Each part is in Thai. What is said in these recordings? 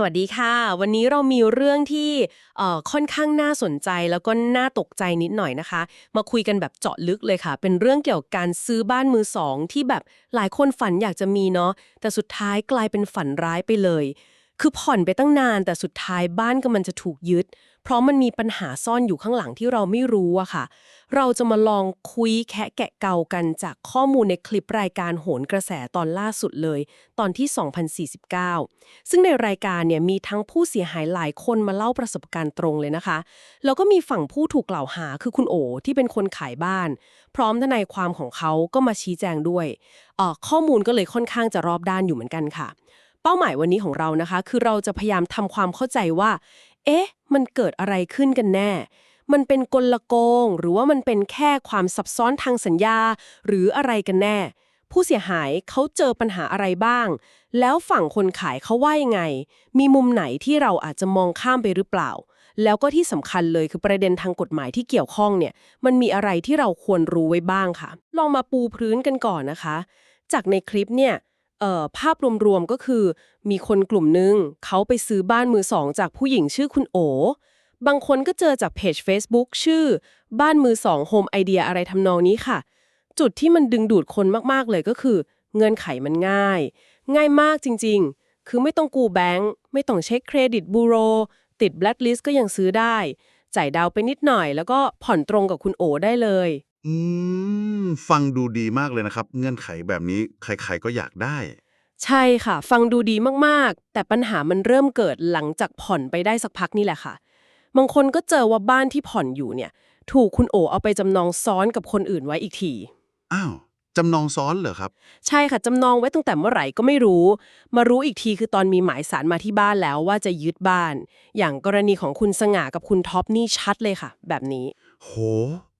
สวัสดีค่ะ วันนี้เรามีเรื่องที่เอ่อค่อนข้างน่าสนใจแล้วก็น่าตกใจนิดหน่อยนะคะ มาคุยกันแบบเจาะลึกเลยค่ะ เป็นเรื่องเกี่ยวกับการซื้อบ้านมือสองที่แบบหลายคนฝันอยากจะมีเนาะแต่สุดท้ายกลายเป็นฝันร้ายไปเลย คือผ่อนไปตั้งนานแต่สุดท้ายบ้านก็มันจะถูกยึด เพราะมันมีปัญหาซ่อนอยู่ข้างหลังที่เราไม่รู้อะค่ะ เราจะมาลองคุยแคะแกะเกากันจากข้อมูลในคลิปรายการโหนกระแสตอนล่าสุดเลย ตอนที่ 2049 ซึ่งในรายการเนี่ยมีทั้งผู้เสียหายหลายคนมาเล่าประสบการณ์ตรงเลยนะคะ แล้วก็มีฝั่งผู้ถูกกล่าวหาคือคุณโอที่เป็นคนขายบ้าน พร้อมทนายความของเขาก็มาชี้แจงด้วยข้อมูลก็เลยค่อนข้างจะรอบด้านอยู่เหมือนกันค่ะเป้าหมายวันนี้ของเรานะคะ คือเราจะพยายามทำความเข้าใจว่า เอ๊ะ มันเกิดอะไรขึ้นกันแน่ มันเป็นกลโกง หรือว่ามันเป็นแค่ความซับซ้อนทางสัญญา หรืออะไรกันแน่ ผู้เสียหายเขาเจอปัญหาอะไรบ้าง แล้วฝั่งคนขายเขาว่ายังไง มีมุมไหนที่เราอาจจะมองข้ามไปหรือเปล่า แล้วก็ที่สำคัญเลยคือประเด็นทางกฎหมายที่เกี่ยวข้องเนี่ย มันมีอะไรที่เราควรรู้ไว้บ้างค่ะลองมาปูพื้นกันก่อนนะคะ จากในคลิปเนี่ย ภาพรวมๆก็คือ มีคนกลุ่มหนึ่งเขาไปซื้อบ้านมือสอง จากผู้หญิงชื่อคุณโอบางคนก็เจอจากเพจ Facebook ชื่อ บ้านมือสองโฮมไอเดียอะไรทำนองนี้ค่ะ จุดที่มันดึงดูดคนมากๆเลยก็คือ เงื่อนไขมันง่าย ง่ายมากจริงๆ คือไม่ต้องกู้แบงค์ ไม่ต้องเช็คเครดิตบูโร ติดแบล็คลิสต์ก็ยังซื้อได้ จ่ายดาวไปนิดหน่อย แล้วก็ผ่อนตรงกับคุณโอได้เลย อืม ฟังดูดีมากเลยนะครับ เงื่อนไขแบบนี้ใครๆก็อยากได้ ใช่ค่ะ ฟังดูดีมากๆ แต่ปัญหามันเริ่มเกิดหลังจากผ่อนไปได้สักพักนี่แหละค่ะ บางคนก็เจอว่าบ้านที่ผ่อนอยู่เนี่ย ถูกคุณโอเอาไปจำนองซ้อนกับคนอื่นไว้อีกที อ้าวจำนองซ้อนเหรอครับ ใช่ค่ะจำนองไว้ตั้งแต่เมื่อไหร่ก็ไม่รู้ มารู้อีกทีคือตอนมีหมายสารมาที่บ้านแล้วว่าจะยึดบ้าน อย่างกรณีของคุณสง่ากับคุณท็อปนี่ชัดเลยค่ะ แบบนี้ โห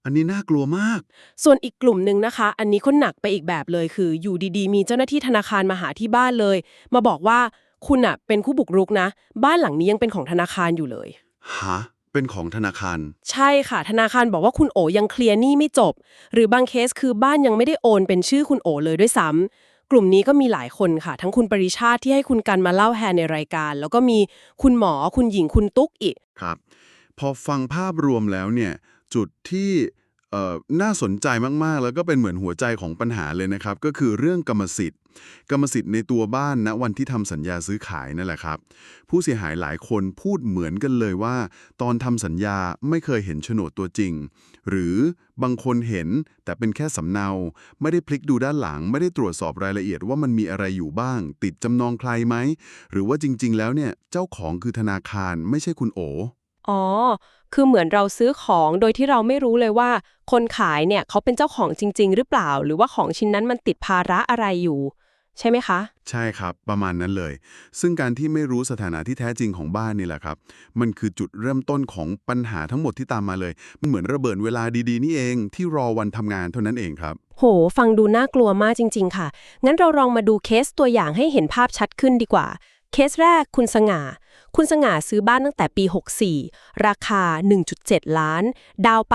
อันนี้น่ากลัวมาก ส่วนอีกกลุ่มหนึ่งนะคะ อันนี้ก็หนักไปอีกแบบเลยคือ อยู่ดีๆ มีเจ้าหน้าที่ธนาคารมาหาที่บ้านเลย มาบอกว่าคุณอะเป็นผู้บุกรุกนะ บ้านหลังนี้ยังเป็นของธนาคารอยู่เลย ฮะ เป็นของธนาคาร ใช่ค่ะ ธนาคารบอกว่าคุณโอยังเคลียร์หนี้ไม่จบ หรือบางเคสคือบ้านยังไม่ได้โอนเป็นชื่อคุณโอเลยด้วยซ้ำกลุ่มนี้ก็มีหลายคนค่ะ ทั้งคุณปริชาติที่ให้คุณกันมาเล่าแทนในรายการ แล้วก็มีคุณหมอคุณหญิงคุณตุ๊กอีก ครับ พอฟังภาพรวมแล้วเนี่ย จุดที่น่าสนใจมาก ๆ แล้วก็เป็นเหมือนหัวใจของปัญหาเลยนะครับ ก็คือเรื่องกรรมสิทธิ์ กรรมสิทธิ์ในตัวบ้านณวันที่ทำสัญญาซื้อขายนั่นแหละครับ ผู้เสียหายหลายคนพูดเหมือนกันเลยว่า ตอนทำสัญญาไม่เคยเห็นโฉนดตัวจริง หรือบางคนเห็นแต่เป็นแค่สำเนา ไม่ได้พลิกดูด้านหลัง ไม่ได้ตรวจสอบรายละเอียดว่ามันมีอะไรอยู่บ้าง ติดจำนองใครไหมหรือว่าจริง ๆ แล้วเนี่ยเจ้าของคือธนาคารไม่ใช่คุณโออ๋อ คือเหมือนเราซื้อของโดยที่เราไม่รู้เลยว่า คนขายเนี่ยเขาเป็นเจ้าของจริง ๆ หรือเปล่า หรือว่าของชิ้นนั้นมันติดภาระอะไรอยู่ ใช่ไหมคะ ใช่ครับ ประมาณนั้นเลย ซึ่งการที่ไม่รู้สถานะที่แท้จริงของบ้านนี่แหละครับ มันคือจุดเริ่มต้นของปัญหาทั้งหมดที่ตามมาเลย มันเหมือนระเบิดเวลาดีๆนี่เอง ที่รอวันทำงานเท่านั้นเองครับ โห ฟังดูน่ากลัวมากจริง ๆ ค่ะ งั้นเราลองมาดูเคสตัวอย่างให้เห็นภาพชัดขึ้นดีกว่า เคสแรกคุณสง่า คุณสง่าซื้อบ้านตั้งแต่ปี 64 ราคา 1.7 ล้าน ดาวไป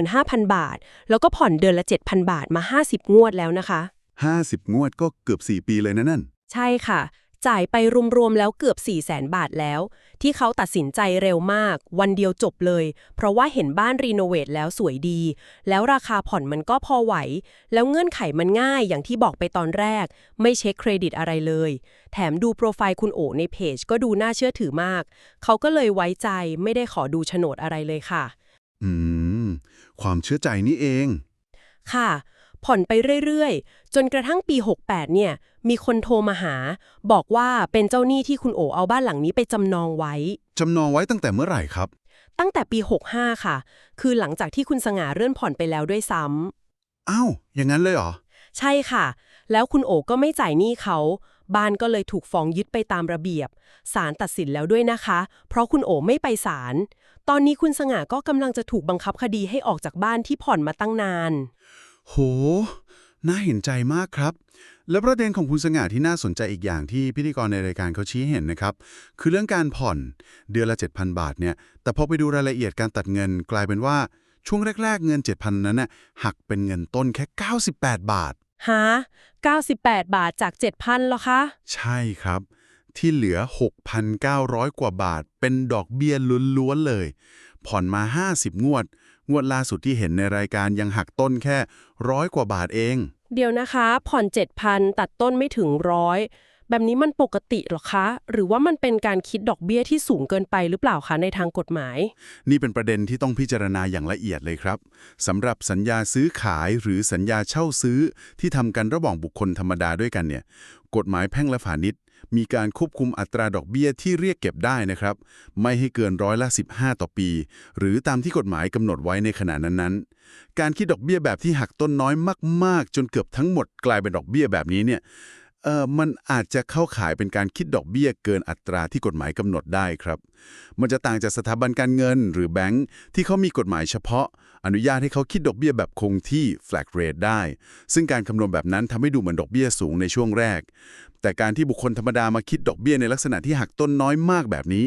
35,000 บาท แล้วก็ผ่อนเดือนละ 7,000 บาทมา 50 งวดแล้วนะคะ 50 งวดก็เกือบ 4 ปีเลยนะนั่น ใช่ค่ะ จ่ายไปรวมๆแล้วเกือบ4 0 0แสนบาทแล้ว ที่เขาตัดสินใจเร็วมาก วันเดียวจบเลย เพราะว่าเห็นบ้านรีโนเวทแล้วสวยดี แล้วราคาผ่อนมันก็พอไหว แล้วเงื่อนไขมันง่ายอย่างที่บอกไปตอนแรก ไม่เช็คเครดิตอะไรเลย แถมดูโปรไฟล์คุณโอในเพจก็ดูน่าเชื่อถือมาก เขาก็เลยไว้ใจไม่ได้ขอดูโฉนดอะไรเลยค่ะ อืม ความเชื่อใจนี่เอง ค่ะ ผ่อนไปเรื่อยๆ จนกระทั่งปี 68 เนี่ย มีคนโทรมาหา บอกว่าเป็นเจ้าหนี้ที่คุณโอเอาบ้านหลังนี้ไปจำนองไว้ จำนองไว้ตั้งแต่เมื่อไหร่ครับ ตั้งแต่ปี 65 ค่ะ คือหลังจากที่คุณสง่าเลื่อนผ่อนไปแล้วด้วยซ้ำอ้าว อย่างนั้นเลยเหรอ ใช่ค่ะ แล้วคุณโอก็ไม่จ่ายหนี้เขา บ้านก็เลยถูกฟ้องยึดไปตามระเบียบ ศาลตัดสินแล้วด้วยนะคะ เพราะคุณโอไม่ไปศาล ตอนนี้คุณสง่าก็กำลังจะถูกบังคับคดีให้ออกจากบ้านที่ผ่อนมาตั้งนาน โห น่าเห็นใจมากครับ แล้วประเด็นของคุณสง่าที่น่าสนใจอีกอย่างที่พิธีกรในรายการเขาชี้เห็นนะครับ คือเรื่องการผ่อนเดือนละ 7,000 บาทเนี่ย แต่พอไปดูรายละเอียดการตัดเงินกลายเป็นว่าช่วงแรก ๆ เงิน 7,000 นั้นน่ะหักเป็นเงินต้นแค่ 98 บาทฮะ98 บาทจาก 7,000เหรอคะ ใช่ครับ ที่เหลือ 6,900 กว่าบาท เป็นดอกเบี้ยล้วนๆเลย ผ่อนมา 50 งวด งวดล่าสุดที่เห็นในรายการยังหักต้นแค่ร้อยกว่าบาทเอง เดี๋ยวนะคะ ผ่อน 7,000 ตัดต้นไม่ถึงร้อยแบบนี้มันปกติเหรอคะ หรือว่ามันเป็นการคิดดอกเบี้ยที่สูงเกินไปหรือเปล่าคะในทางกฎหมาย นี่เป็นประเด็นที่ต้องพิจารณาอย่างละเอียดเลยครับสำหรับสัญญาซื้อขายหรือสัญญาเช่าซื้อที่ทำกันระหว่างบุคคลธรรมดาด้วยกันเนี่ย กฎหมายแพ่งและพาณิชย์ มีการควบคุมอัตราดอกเบี้ยที่เรียกเก็บได้นะครับ ไม่ให้เกินร้อยละ 15 ต่อปี หรือตามที่กฎหมายกำหนดไว้ในขณะนั้นๆ การคิดดอกเบี้ยแบบที่หักต้นน้อยมาก ๆ จนเกือบทั้งหมดกลายเป็นดอกเบี้ยแบบนี้เนี่ยเออมันอาจจะเข้าข่ายเป็นการคิดดอกเบี้ยเกินอัตราที่กฎหมายกำหนดได้ครับ มันจะต่างจากสถาบันการเงินหรือแบงก์ที่เขามีกฎหมายเฉพาะ อนุญาตให้เขาคิดดอกเบี้ยแบบคงที่ flat rate ได้ ซึ่งการคำนวณแบบนั้นทำให้ดูเหมือนดอกเบี้ยสูงในช่วงแรก แต่การที่บุคคลธรรมดามาคิดดอกเบี้ยในลักษณะที่หักต้นน้อยมากแบบนี้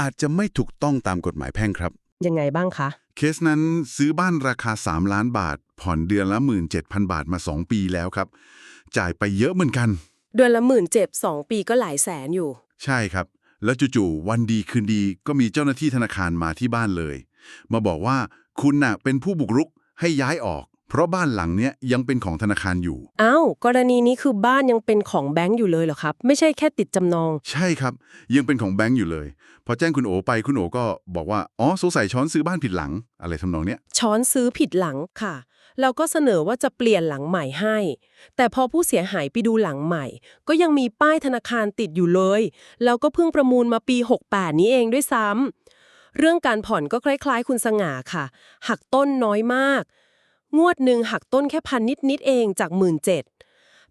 อาจจะไม่ถูกต้องตามกฎหมายแพ่งครับ ยังไงบ้างคะ เคสนั้นซื้อบ้านราคา 3 ล้านบาท ผ่อนเดือนละ 17,000 บาทมา 2 ปีแล้วครับ จ่ายไปเยอะเหมือนกัน เดือนละหมื่นเจ็บสองปีก็หลายแสนอยู่ ใช่ครับ แล้วจู่ๆวันดีคืนดีก็มีเจ้าหน้าที่ธนาคารมาที่บ้านเลย มาบอกว่าคุณน่ะเป็นผู้บุกรุกให้ย้ายออก เพราะบ้านหลังเนี้ยยังเป็นของธนาคารอยู่ อ้าว กรณีนี้คือบ้านยังเป็นของแบงก์อยู่เลยเหรอครับ ไม่ใช่แค่ติดจำนอง ใช่ครับ ยังเป็นของแบงก์อยู่เลย พอแจ้งคุณโอไปคุณโอก็บอกว่า อ๋อสงสัยช้อนซื้อบ้านผิดหลัง อะไรทำนองเนี้ย ช้อนซื้อผิดหลังค่ะแล้วก็เสนอว่าจะเปลี่ยนหลังใหม่ให้ แต่พอผู้เสียหายไปดูหลังใหม่ ก็ยังมีป้ายธนาคารติดอยู่เลย แล้วก็เพิ่งประมูลมาปี 68 นี้เองด้วยซ้ำเรื่องการผ่อนก็คล้าย ๆ คุณสง่าค่ะ หักต้นน้อยมาก งวดหนึ่งหักต้นแค่พันนิดๆเองจาก 1 7ื่น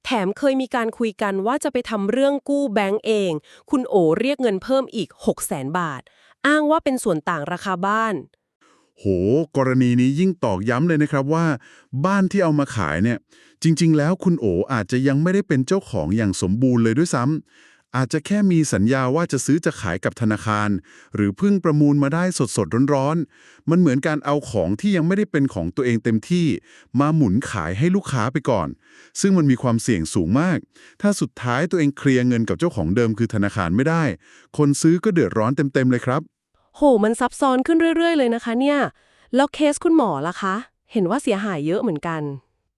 แถมเคยมีการคุยกันว่าจะไปทำเรื่องกู้แบงก์เอง คุณโอเรียกเงินเพิ่มอีก 6 0 0 0 0 0บาท อ้างว่าเป็นส่วนต่างราคาบ้าน โห กรณีนี้ยิ่งตอกย้ำเลยนะครับว่า บ้านที่เอามาขายเนี่ย จริง ๆ แล้วคุณโออาจจะยังไม่ได้เป็นเจ้าของอย่างสมบูรณ์เลยด้วยซ้ำ อาจจะแค่มีสัญญาว่าจะซื้อจะขายกับธนาคาร หรือเพิ่งประมูลมาได้สดๆร้อนๆ มันเหมือนการเอาของที่ยังไม่ได้เป็นของตัวเองเต็มที่ มาหมุนขายให้ลูกค้าไปก่อน ซึ่งมันมีความเสี่ยงสูงมาก ถ้าสุดท้ายตัวเองเคลียร์เงินกับเจ้าของเดิมคือธนาคารไม่ได้ คนซื้อก็เดือดร้อนเต็มๆเลยครับ โห มันซับซ้อนขึ้นเรื่อย ๆ เลยนะคะเนี่ย แล้วเคสคุณหมอล่ะคะ เห็นว่าเสียหายเยอะเหมือนกัน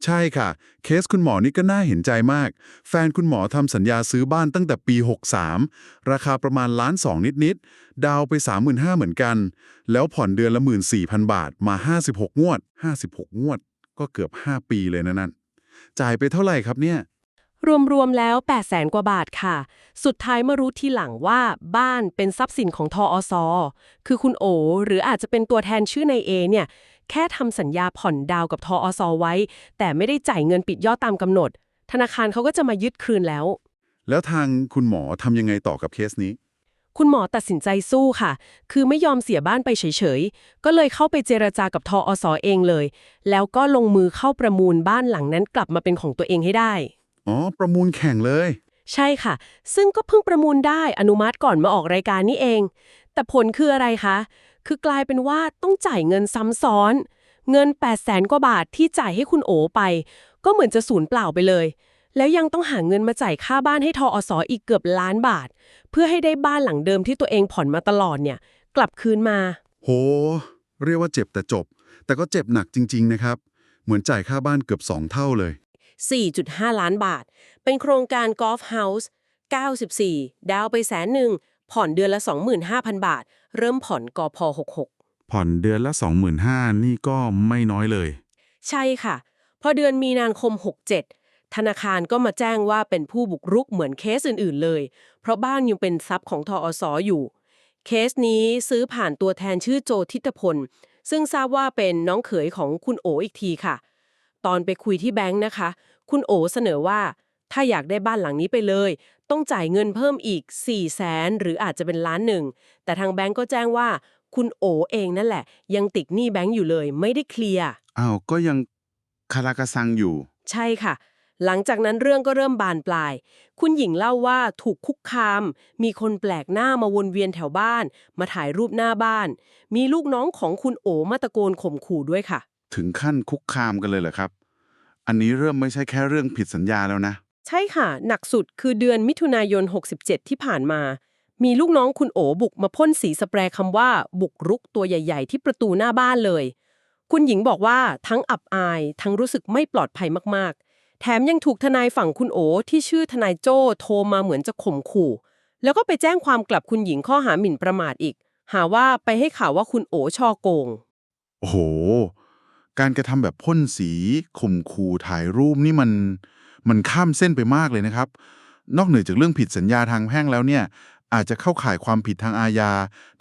ใช่ค่ะ เคสคุณหมอนี่ก็น่าเห็นใจมาก แฟนคุณหมอทำสัญญาซื้อบ้านตั้งแต่ปี 63 ราคาประมาณล้านสองนิดๆ ดาวไป 35,000 เหมือนกัน แล้วผ่อนเดือนละ 14,000 บาทมา 56 งวด 56 งวด ก็เกือบ 5 ปีเลยนะนั่น จ่ายไปเท่าไหร่ครับเนี่ย รวม ๆ แล้ว 8 0 0แสนกว่าบาทค่ะ สุดท้ายมารู้ทีหลังว่าบ้านเป็นทรัพย์สินของทออสคือคุณโอ หรืออาจจะเป็นตัวแทนชื่อนายเอเนี่ย แค่ทำสัญญาผ่อนดาวกับทอสไว้ แต่ไม่ได้จ่ายเงินปิดยอดตามกำหนด ธนาคารเขาก็จะมายึดคืนแล้ว แล้วทางคุณหมอทำยังไงต่อกับเคสนี้ คุณหมอตัดสินใจสู้ค่ะ คือไม่ยอมเสียบ้านไปเฉยๆ ก็เลยเข้าไปเจรจากับทอสเองเลย แล้วก็ลงมือเข้าประมูลบ้านหลังนั้นกลับมาเป็นของตัวเองให้ได้ อ๋อ ประมูลแข่งเลย ใช่ค่ะ ซึ่งก็เพิ่งประมูลได้อนุมัติก่อนมาออกรายการนี่เอง แต่ผลคืออะไรคะ คือกลายเป็นว่าต้องจ่ายเงินซ้ำซ้อน เงิน 8 0 0แสนกว่าบาทที่จ่ายให้คุณโอไป ก็เหมือนจะสูญเปล่าไปเลย แล้วยังต้องหาเงินมาจ่ายค่าบ้านให้ทออสอีกเกือบล้านบาท เพื่อให้ได้บ้านหลังเดิมที่ตัวเองผ่อนมาตลอดเนี่ย กลับคืนมา โห เรียกว่าเจ็บแต่จบ แต่ก็เจ็บหนักจริง ๆ นะครับ เหมือนจ่ายค่าบ้านเกือบ 2 เท่าเลย 4.5 ล้านบาท เป็นโครงการกอล์ฟเฮาส์94 ดาวไปแสนหนึ่ง ผ่อนเดือนละ 25,000 บาท เริ่มผ่อนกอพ66 ผ่อนเดือนละ 25,000นี่ก็ไม่น้อยเลย ใช่ค่ะ พอเดือนมีนาคม 67 ธนาคารก็มาแจ้งว่าเป็นผู้บุกรุกเหมือนเคสอื่นๆเลย เพราะบ้านยังเป็นทรัพย์ของทออสอยู่ เคสนี้ซื้อผ่านตัวแทนชื่อโจทิตพล ซึ่งทราบว่าเป็นน้องเขยของคุณโออีกทีค่ะ ตอนไปคุยที่แบงค์นะคะ คุณโอเสนอว่าถ้าอยากได้บ้านหลังนี้ไปเลย ต้องจ่ายเงินเพิ่มอีก 4 0 0แสนหรืออาจจะเป็นล้านหนึ่ง แต่ทางแบงค์ก็แจ้งว่า คุณโอเองนั่นแหละ ยังติดหนี้แบงค์อยู่เลย ไม่ได้เคลียร์ อ้าว ก็ยังคารากะซังอยู่ ใช่ค่ะ หลังจากนั้นเรื่องก็เริ่มบานปลาย คุณหญิงเล่าว่าถูกคุกคาม มีคนแปลกหน้ามาวนเวียนแถวบ้าน มาถ่ายรูปหน้าบ้าน มีลูกน้องของคุณโอมาตะโกนข่มขู่ด้วยค่ะ ถึงขั้นคุกคามกันเลยเหรอครับ อันนี้เริ่มไม่ใช่แค่เรื่องผิดสัญญาแล้วนะ ใช่ค่ะ หนักสุดคือเดือนมิถุนายน 67 ที่ผ่านมา มีลูกน้องคุณโอบุกมาพ่นสีสเปรย์คำว่า บุกรุกตัวใหญ่ ๆ ที่ประตูหน้าบ้านเลย คุณหญิงบอกว่าทั้งอับอาย ทั้งรู้สึกไม่ปลอดภัยมากๆ แถมยังถูกทนายฝั่งคุณโอที่ชื่อทนายโจโทรมาเหมือนจะข่มขู่ แล้วก็ไปแจ้งความกลับคุณหญิงข้อหาหมิ่นประมาทอีก หาว่าไปให้ข่าวว่าคุณโอช่อโกง โอ้โห การกระทำแบบพ่นสีข่มขู่ถ่ายรูปนี่มัน มันข้ามเส้นไปมากเลยนะครับ นอกเหนือจากเรื่องผิดสัญญาทางแพ่งแล้วเนี่ยอาจจะเข้าข่ายความผิดทางอาญา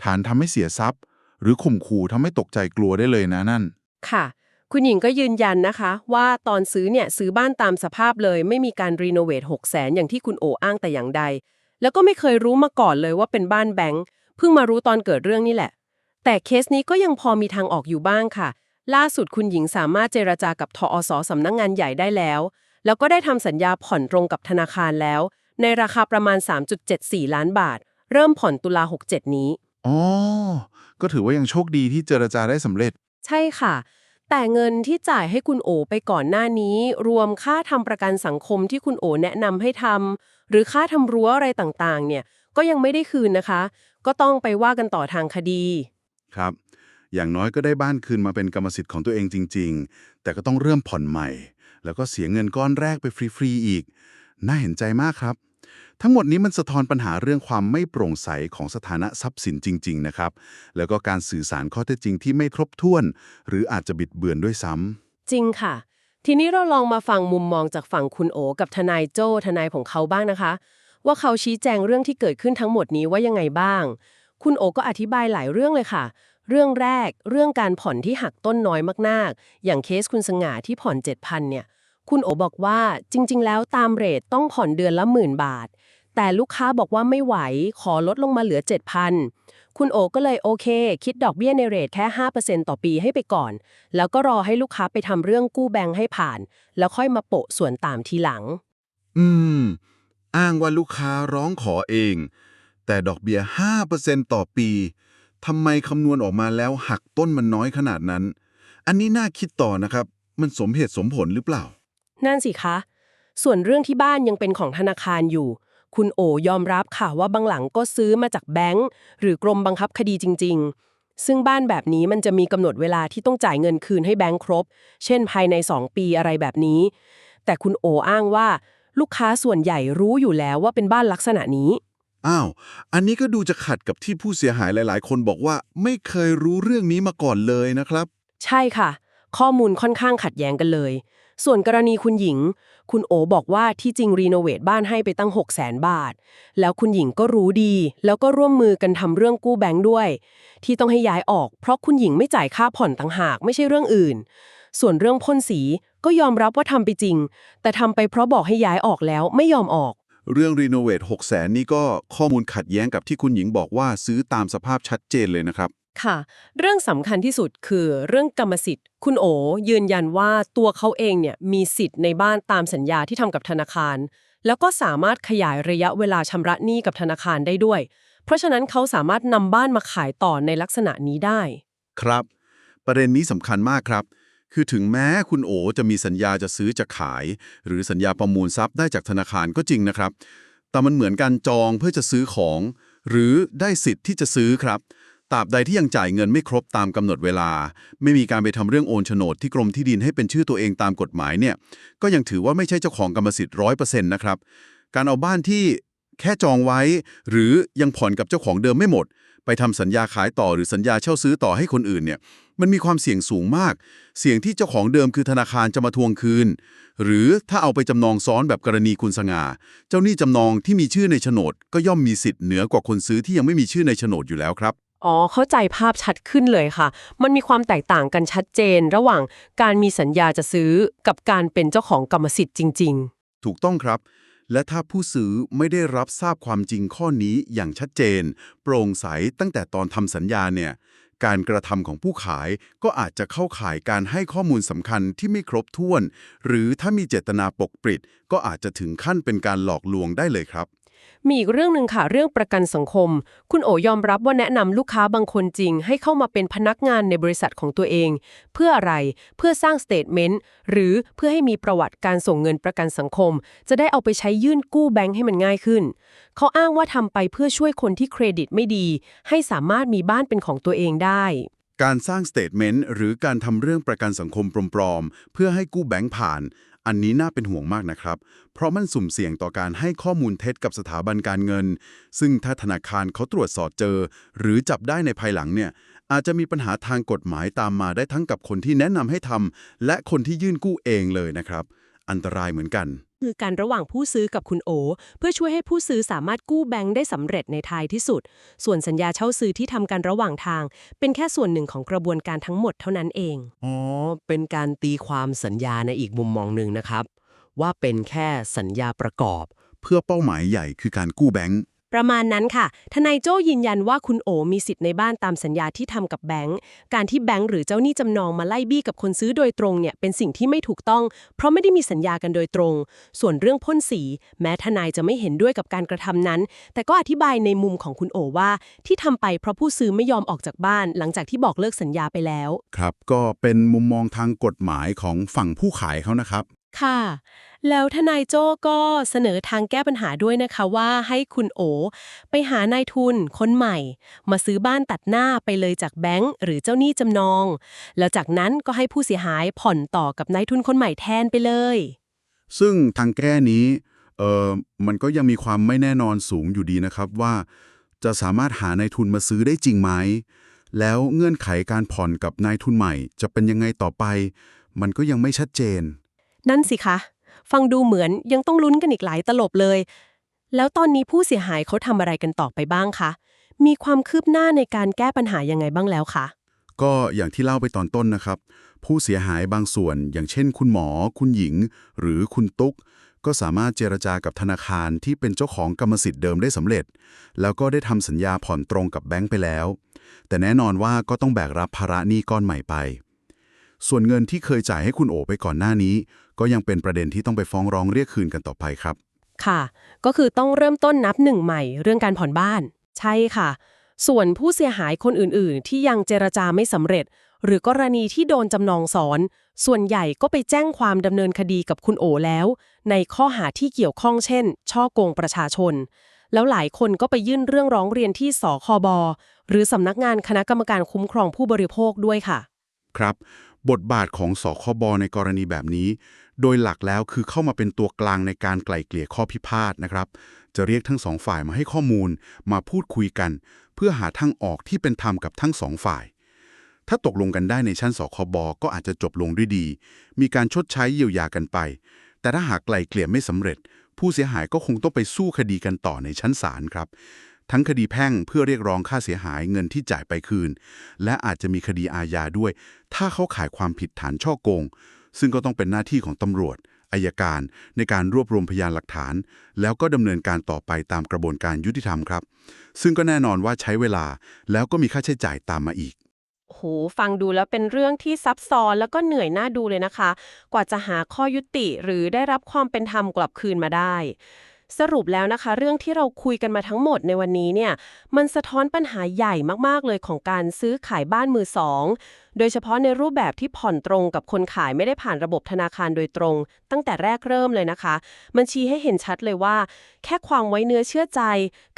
ฐานทำให้เสียทรัพย์ หรือข่มขู่ทำให้ตกใจกลัวได้เลยนะนั่น ค่ะ คุณหญิงก็ยืนยันนะคะ ว่าตอนซื้อเนี่ยซื้อบ้านตามสภาพเลย ไม่มีการรีโนเวท6 0แสนอย่างที่คุณโออ้างแต่อย่างใด แล้วก็ไม่เคยรู้มาก่อนเลยว่าเป็นบ้านแบงค์เพิ่งมารู้ตอนเกิดเรื่องนี่แหละ แต่เคสนี้ก็ยังพอมีทางออกอยู่บ้างค่ะ ล่าสุดคุณหญิงสามารถเจรจากับทอสสำนักงงานใหญ่ได้แล้ว แล้วก็ได้ทำสัญญาผ่อนตรงกับธนาคารแล้ว ในราคาประมาณ 3.74 ล้านบาท เริ่มผ่อนตุลา 67 นี้ อ๋อ ก็ถือว่ายังโชคดีที่เจรจาได้สำเร็จ ใช่ค่ะ แต่เงินที่จ่ายให้คุณโอไปก่อนหน้านี้ รวมค่าทำประกันสังคมที่คุณโอแนะนำให้ทำหรือค่าทำรั้วอะไรต่างๆ เนี่ย ก็ยังไม่ได้คืนนะคะ ก็ต้องไปว่ากันต่อทางคดี ครับ อย่างน้อยก็ได้บ้านคืนมาเป็นกรรมสิทธิ์ของตัวเองจริง ๆ แต่ก็ต้องเริ่มผ่อนใหม่ แล้วก็เสียเงินก้อนแรกไปฟรีๆอีก น่าเห็นใจมากครับ ทั้งหมดนี้มันสะท้อนปัญหาเรื่องความไม่โปร่งใสของสถานะทรัพย์สินจริง ๆ นะครับ แล้วก็การสื่อสารข้อเท็จจริงที่ไม่ครบถ้วน หรืออาจจะบิดเบือนด้วยซ้ำจริงค่ะ ทีนี้เราลองมาฟังมุมมองจากฝั่งคุณโอ กับทนายโจ้ทนายของเขาบ้างนะคะ ว่าเขาชี้แจงเรื่องที่เกิดขึ้นทั้งหมดนี้ว่ายังไงบ้าง คุณโอก็อธิบายหลายเรื่องเลยค่ะ เรื่องแรกเรื่องการผ่อนที่หักต้นน้อยมากๆ อย่างเคสคุณสง่าที่ผ่อน 7,000 เนี่ย คุณโอบอกว่าจริง ๆ แล้วตามเรทต้องผ่อนเดือนละหมื่นบาท แต่ลูกค้าบอกว่าไม่ไหวขอลดลงมาเหลือ 7,000 คุณโอก็เลยโอเค คิดดอกเบี้ยในเรทแค่ 5%ต่อปีให้ไปก่อน แล้วก็รอให้ลูกค้าไปทำเรื่องกู้แบงค์ให้ผ่าน แล้วค่อยมาโปะส่วนตามทีหลัง อืม อ้างว่าลูกค้าร้องขอเอง แต่ดอกเบี้ย5%ต่อปี ทำไมคำนวณออกมาแล้วหักต้นมันน้อยขนาดนั้น อันนี้น่าคิดต่อนะครับ มันสมเหตุสมผลหรือเปล่า นั่นสิคะ ส่วนเรื่องที่บ้านยังเป็นของธนาคารอยู่ คุณโอยอมรับค่ะว่าบางหลังก็ซื้อมาจากแบงก์หรือกรมบังคับคดีจริง ๆ ซึ่งบ้านแบบนี้มันจะมีกำหนดเวลาที่ต้องจ่ายเงินคืนให้แบงก์ครบ เช่นภายใน 2 ปีอะไรแบบนี้ แต่คุณโออ้างว่า ลูกค้าส่วนใหญ่รู้อยู่แล้วว่าเป็นบ้านลักษณะนี้ อ้าว อันนี้ก็ดูจะขัดกับที่ผู้เสียหายหลาย ๆ คนบอกว่าไม่เคยรู้เรื่องนี้มาก่อนเลยนะครับ ใช่ค่ะ ข้อมูลค่อนข้างขัดแย้งกันเลย ส่วนกรณีคุณหญิง คุณโอบอกว่าที่จริงรีโนเวทบ้านให้ไปตั้ง 6 0 0 0 0 0บาท แล้วคุณหญิงก็รู้ดี แล้วก็ร่วมมือกันทำเรื่องกู้แบงค์ด้วย ที่ต้องให้ย้ายออก เพราะคุณหญิงไม่จ่ายค่าผ่อนต่างหากไม่ใช่เรื่องอื่น ส่วนเรื่องพ่นสีก็ยอมรับว่าทำไปจริง แต่ทำไปเพราะบอกให้ย้ายออกแล้วไม่ยอมออก เรื่องรีโนเวท6 0แสนนี่ก็ข้อมูลขัดแย้งกับที่คุณหญิงบอกว่าซื้อตามสภาพชัดเจนเลยนะครับ ค่ะ เรื่องสำคัญที่สุดคือเรื่องกรรมสิทธิ์ คุณโอยืนยันว่าตัวเขาเองเนี่ยมีสิทธิ์ในบ้านตามสัญญาที่ทำกับธนาคาร แล้วก็สามารถขยายระยะเวลาชำระหนี้กับธนาคารได้ด้วย เพราะฉะนั้นเขาสามารถนำบ้านมาขายต่อในลักษณะนี้ได้ ครับ ประเด็นนี้สำคัญมากครับ คือถึงแม้คุณโอจะมีสัญญาจะซื้อจะขาย หรือสัญญาประมูลทรัพย์ได้จากธนาคารก็จริงนะครับ แต่มันเหมือนการจองเพื่อจะซื้อของ หรือได้สิทธิ์ที่จะซื้อครับตราบใดที่ยังจ่ายเงินไม่ครบตามกำหนดเวลา ไม่มีการไปทำเรื่องโอนโฉนดที่กรมที่ดินให้เป็นชื่อตัวเองตามกฎหมายเนี่ย ก็ยังถือว่าไม่ใช่เจ้าของกรรมสิทธิ์ร้อยเปอร์เซ็นต์นะครับ การเอาบ้านที่แค่จองไว้ หรือยังผ่อนกับเจ้าของเดิมไม่หมด ไปทำสัญญาขายต่อหรือสัญญาเช่าซื้อต่อให้คนอื่นเนี่ย มันมีความเสี่ยงสูงมาก เสี่ยงที่เจ้าของเดิมคือธนาคารจะมาทวงคืน หรือถ้าเอาไปจำนองซ้อนแบบกรณีคุณสง่า เจ้าหนี้จำนองที่มีชื่อในโฉนด ก็ย่อมมีสิทธิ์เหนือกว่าคนซื้อที่ยังไม่มีชื่อในโฉนดอยู่แล้วครับอ๋อ เข้าใจภาพชัดขึ้นเลยค่ะ มันมีความแตกต่างกันชัดเจน ระหว่างการมีสัญญาจะซื้อกับการเป็นเจ้าของกรรมสิทธิ์จริง ๆ ถูกต้องครับ และถ้าผู้ซื้อไม่ได้รับทราบความจริงข้อนี้อย่างชัดเจน โปร่งใสตั้งแต่ตอนทำสัญญาเนี่ยการกระทำของผู้ขายก็อาจจะเข้าข่ายการให้ข้อมูลสำคัญที่ไม่ครบถ้วน หรือถ้ามีเจตนาปกปิด ก็อาจจะถึงขั้นเป็นการหลอกลวงได้เลยครับ มีอีกเรื่องหนึ่งค่ะเรื่องประกันสังคม คุณโอยอมรับว่าแนะนำลูกค้าบางคนจริง ให้เข้ามาเป็นพนักงานในบริษัทของตัวเอง เพื่ออะไรเพื่อสร้างสเตทเมนต์หรือเพื่อให้มีประวัติการส่งเงินประกันสังคม จะได้เอาไปใช้ยื่นกู้แบงค์ให้มันง่ายขึ้น เขาอ้างว่าทำไปเพื่อช่วยคนที่เครดิตไม่ดี ให้สามารถมีบ้านเป็นของตัวเองได้การสร้างสเตทเมนต์หรือการทำเรื่องประกันสังคมปลอมๆ เพื่อให้กู้แบงค์ผ่าน อันนี้น่าเป็นห่วงมากนะครับ เพราะมันสุ่มเสี่ยงต่อการให้ข้อมูลเท็จกับสถาบันการเงิน ซึ่งถ้าธนาคารเขาตรวจสอบเจอ หรือจับได้ในภายหลังเนี่ย อาจจะมีปัญหาทางกฎหมายตามมาได้ทั้งกับคนที่แนะนำให้ทำและคนที่ยื่นกู้เองเลยนะครับ อันตรายเหมือนกัน คือการระหว่างผู้ซื้อกับคุณโอ เพื่อช่วยให้ผู้ซื้อสามารถกู้แบงค์ได้สำเร็จในท้ายที่สุด ส่วนสัญญาเช่าซื้อที่ทำการระหว่างทาง เป็นแค่ส่วนหนึ่งของกระบวนการทั้งหมดเท่านั้นเอง อ๋อ เป็นการตีความสัญญาในอีกมุมมองหนึ่งนะครับ ว่าเป็นแค่สัญญาประกอบ เพื่อเป้าหมายใหญ่คือการกู้แบงค์ ประมาณนั้นค่ะ ทนายโจ้ยืนยันว่าคุณโอมีสิทธิ์ในบ้านตามสัญญาที่ทำกับแบงก์ การที่แบงก์หรือเจ้าหนี้จำนองมาไล่บี้กับคนซื้อโดยตรงเนี่ยเป็นสิ่งที่ไม่ถูกต้อง เพราะไม่ได้มีสัญญากันโดยตรง ส่วนเรื่องพ่นสี แม้ทนายจะไม่เห็นด้วยกับการกระทำนั้น แต่ก็อธิบายในมุมของคุณโอว่า ที่ทำไปเพราะผู้ซื้อไม่ยอมออกจากบ้าน หลังจากที่บอกเลิกสัญญาไปแล้ว ครับ ก็เป็นมุมมองทางกฎหมายของฝั่งผู้ขายเขานะครับ ค่ะ แล้วทนายโจ้ก็เสนอทางแก้ปัญหาด้วยนะคะว่าให้คุณโอ ไปหานายทุนคนใหม่ มาซื้อบ้านตัดหน้าไปเลยจากแบงก์หรือเจ้าหนี้จำนอง แล้วจากนั้นก็ให้ผู้เสียหายผ่อนต่อกับนายทุนคนใหม่แทนไปเลย ซึ่งทางแก้นี้เออมันก็ยังมีความไม่แน่นอนสูงอยู่ดีนะครับว่า จะสามารถหานายทุนมาซื้อได้จริงไหมแล้วเงื่อนไขการผ่อนกับนายทุนใหม่ จะเป็นยังไงต่อไป มันก็ยังไม่ชัดเจน นั่นสิคะ ฟังดูเหมือนยังต้องลุ้นกันอีกหลายตลบเลย แล้วตอนนี้ผู้เสียหายเขาทำอะไรกันต่อไปบ้างคะ มีความคืบหน้าในการแก้ปัญหายังไงบ้างแล้วคะ ก็อย่างที่เล่าไปตอนต้นนะครับ ผู้เสียหายบางส่วน อย่างเช่น คุณหมอ คุณหญิง หรือคุณตุ๊ก ก็สามารถเจรจากับธนาคารที่เป็นเจ้าของกรรมสิทธิ์เดิมได้สำเร็จ แล้วก็ได้ทำสัญญาผ่อนตรงกับแบงก์ไปแล้ว แต่แน่นอนว่าก็ต้องแบกรับภาระหนี้ก้อนใหม่ไปส่วนเงินที่เคยจ่ายให้คุณโอไปก่อนหน้านี้ ก็ยังเป็นประเด็นที่ต้องไปฟ้องร้องเรียกคืนกันต่อไปครับ ค่ะ ก็คือต้องเริ่มต้นนับหนึ่งใหม่เรื่องการผ่อนบ้าน ใช่ค่ะ ส่วนผู้เสียหายคนอื่น ๆ ที่ยังเจรจาไม่สำเร็จ หรือกรณีที่โดนจำนองสอน ส่วนใหญ่ก็ไปแจ้งความดำเนินคดีกับคุณโอแล้ว ในข้อหาที่เกี่ยวข้องเช่น ช่อโกงประชาชน แล้วหลายคนก็ไปยื่นเรื่องร้องเรียนที่สคบหรือสำนักงานคณะกรรมการคุ้มครองผู้บริโภคด้วยค่ะ ครับ บทบาทของสคบในกรณีแบบนี้ โดยหลักแล้วคือเข้ามาเป็นตัวกลางในการไกล่เกลี่ยข้อพิพาทนะครับ จะเรียกทั้งสองฝ่ายมาให้ข้อมูลมาพูดคุยกัน เพื่อหาทางออกที่เป็นธรรมกับทั้งสองฝ่าย ถ้าตกลงกันได้ในชั้นสคบก็อาจจะจบลงด้วยดี มีการชดใช้เยียวยากันไป แต่ถ้าหากไกล่เกลี่ยไม่สำเร็จ ผู้เสียหายก็คงต้องไปสู้คดีกันต่อในชั้นศาลครับ ทั้งคดีแพ่งเพื่อเรียกร้องค่าเสียหายเงินที่จ่ายไปคืน และอาจจะมีคดีอาญาด้วย ถ้าเขาขายความผิดฐานช่อโกง ซึ่งก็ต้องเป็นหน้าที่ของตำรวจอายการ ในการรวบรวมพยานหลักฐาน แล้วก็ดำเนินการต่อไปตามกระบวนการยุติธรรมครับ ซึ่งก็แน่นอนว่าใช้เวลา แล้วก็มีค่าใช้จ่ายตามมาอีกโหฟังดูแล้วเป็นเรื่องที่ซับซ้อนแล้วก็เหนื่อยน่าดูเลยนะคะ กว่าจะหาข้อยุติหรือได้รับความเป็นธรรมกลับคืนมาได้ สรุปแล้วนะคะ เรื่องที่เราคุยกันมาทั้งหมดในวันนี้เนี่ยมันสะท้อนปัญหาใหญ่มากๆเลยของการซื้อขายบ้านมือสองโดยเฉพาะในรูปแบบที่ผ่อนตรงกับคนขายไม่ได้ผ่านระบบธนาคารโดยตรง ตั้งแต่แรกเริ่มเลยนะคะ มันชี้ให้เห็นชัดเลยว่า แค่ความไว้เนื้อเชื่อใจ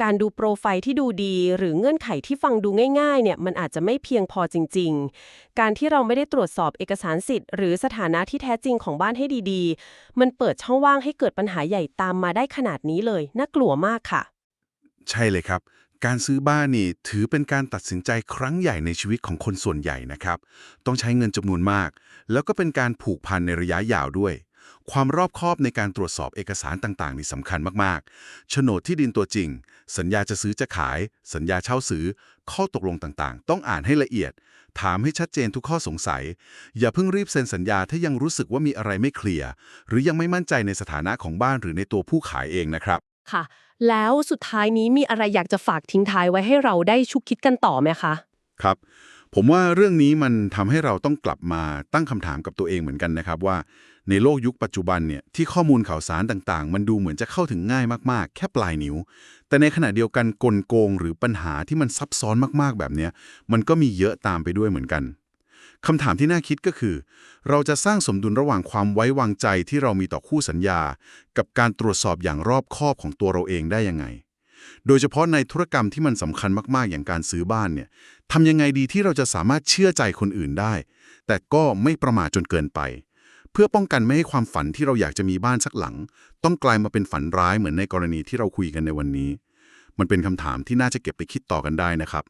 การดูโปรไฟล์ที่ดูดี หรือเงื่อนไขที่ฟังดูง่ายๆเนี่ยมันอาจจะไม่เพียงพอจริง ๆ การที่เราไม่ได้ตรวจสอบเอกสารสิทธิ์หรือสถานะที่แท้จริงของบ้านให้ดีๆ มันเปิดช่องว่างให้เกิดปัญหาใหญ่ตามมาได้ขนาดนี้เลย น่ากลัวมากค่ะ ใช่เลยครับ การซื้อบ้านนี่ถือเป็นการตัดสินใจครั้งใหญ่ในชีวิตของคนส่วนใหญ่นะครับ ต้องใช้เงินจำนวนมาก แล้วก็เป็นการผูกพันในระยะยาวด้วย ความรอบคอบในการตรวจสอบเอกสารต่างๆ นี่สำคัญมากๆ โฉนดที่ดินตัวจริง สัญญาจะซื้อจะขาย สัญญาเช่าซื้อ ข้อตกลงต่างๆ ต้องอ่านให้ละเอียด ถามให้ชัดเจนทุกข้อสงสัย อย่าเพิ่งรีบเซ็นสัญญาถ้ายังรู้สึกว่ามีอะไรไม่เคลียร์ หรือยังไม่มั่นใจในสถานะของบ้านหรือในตัวผู้ขายเองนะครับ ค่ะ แล้วสุดท้ายนี้มีอะไรอยากจะฝากทิ้งท้ายไว้ให้เราได้ชุกคิดกันต่อไหมคะ ครับ ผมว่าเรื่องนี้มันทำให้เราต้องกลับมาตั้งคำถามกับตัวเองเหมือนกันนะครับว่า ในโลกยุคปัจจุบันเนี่ยที่ข้อมูลข่าวสารต่างๆ มันดูเหมือนจะเข้าถึงง่ายมากๆ แค่ปลายนิ้ว แต่ในขณะเดียวกันกลโกงหรือปัญหาที่มันซับซ้อนมากๆแบบนี้มันก็มีเยอะตามไปด้วยเหมือนกัน คำถามที่น่าคิดก็คือ เราจะสร้างสมดุลระหว่างความไว้วางใจที่เรามีต่อคู่สัญญา กับการตรวจสอบอย่างรอบคอบของตัวเราเองได้ยังไง โดยเฉพาะในธุรกรรมที่มันสำคัญมากๆ อย่างการซื้อบ้านเนี่ยทำยังไงดีที่เราจะสามารถเชื่อใจคนอื่นได้ แต่ก็ไม่ประมาทจนเกินไป เพื่อป้องกันไม่ให้ความฝันที่เราอยากจะมีบ้านสักหลัง ต้องกลายมาเป็นฝันร้ายเหมือนในกรณีที่เราคุยกันในวันนี้ มันเป็นคำถามที่น่าจะเก็บไปคิดต่อกันได้นะครับ